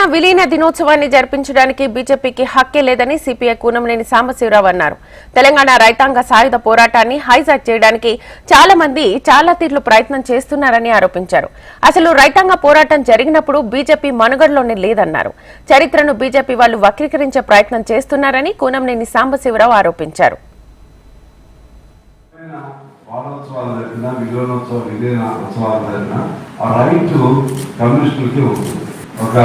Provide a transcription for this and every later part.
తెలంగాణ విలీన దినోత్సవాన్ని జరిపించడానికి బీజేపీకి హక్కే లేదని సిపిఐ కూనంనేని సాంబశివరావు అన్నారు. తెలంగాణ రైతాంగ సాయుధ పోరాటాన్ని హైజాక్ చేయడానికి చాలా మంది చాలా తీర్లు ప్రయత్నం చేస్తున్నారని ఆరోపించారు. అసలు రైతాంగ పోరాటం జరిగినప్పుడు బీజేపీ మనుగడలోనే లేదన్నారు. చరిత్రను బీజేపీ వాళ్ళు వక్రీకరించే ప్రయత్నం చేస్తున్నారని కూనంనేని సాంబశివరావు ఆరోపించారు. వారోత్సవాలు ఉత్సవాలు ఆ రైట్ కమ్యూనిస్టులకి ఉంటుంది. ఒక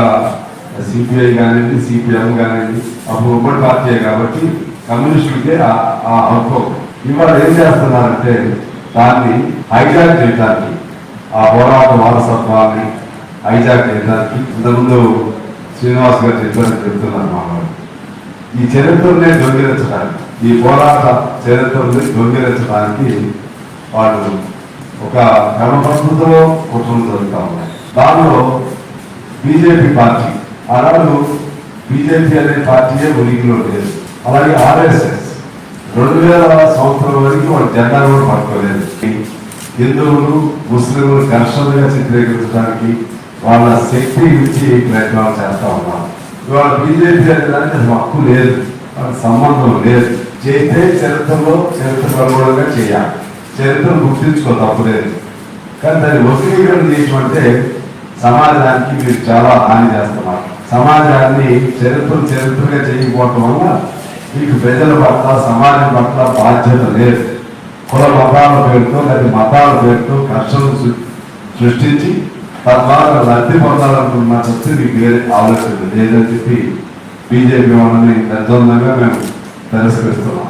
సిపిఐ కానివ్వండి సిపిఎం కానివ్వండి అప్పుడు ఉమ్మడి పార్టీ కాబట్టి కమ్యూనిస్టులకే ఆ హక్కు. ఇవాళ ఏం చేస్తున్నారంటే దాన్ని హైజాక్ చేయడానికి ఆ పోరాట వారసత్వాన్ని హైజాక్ చేయడానికి ఇంతకుముందు శ్రీనివాస్ గారు చెప్పారని చెప్తున్నారు మామూలు ఈ చరిత్రనే దొంగిలించడానికి ఈ పోరాట చరిత్రని దొంగిలించడానికి వాళ్ళు ఒక క్రమ పద్ధతిలో కుట్రలు జరుగుతూ ఉన్నాయి దానిలో బీజేపీ పార్టీ ఆనాడు బీజేపీ అనే పార్టీయే ఉనికిలో లేదు. అలాగే ఆర్ఎస్ఎస్ రెండు వేల సంవత్సరం వరకు వాళ్ళు జెండా కూడా పట్టుకోలేదు. హిందువులు ముస్లింలు ఘర్షణగా చిత్రీకరించడానికి వాళ్ళ శక్తి ఇచ్చి ప్రయత్నాలు చేస్తా ఉన్నారు ఇవాళ బీజేపీ అనే దానికి హక్కు లేదు. సంబంధం లేదు. చేస్తే చరిత్రలో చరిత్ర అనుగుణంగా చేయాలి. చరిత్రను గుర్తించుకో తప్పులేదు. కానీ దాన్ని వక్రీకరణ చేయటం అంటే సమాజానికి మీరు చాలా హాని చేస్తున్నారు. సమాజాన్ని చరిత్ర చరిత్రగా చేయకపోవటం వల్ల మీకు ప్రజల పట్ల సమాజం పట్ల బాధ్యత లేదు. కుల మతాల పేరుతో లేదా మతాల పేరుతో కష్టం సృష్టించి తద్వారా లబ్ధి పొందాలనుకున్న చెప్తే మీకు వేరే ఆలోచన లేదని చెప్పి బీజేపీ వాళ్ళని నిర్బంధంగా మేము తిరస్కరిస్తున్నాం.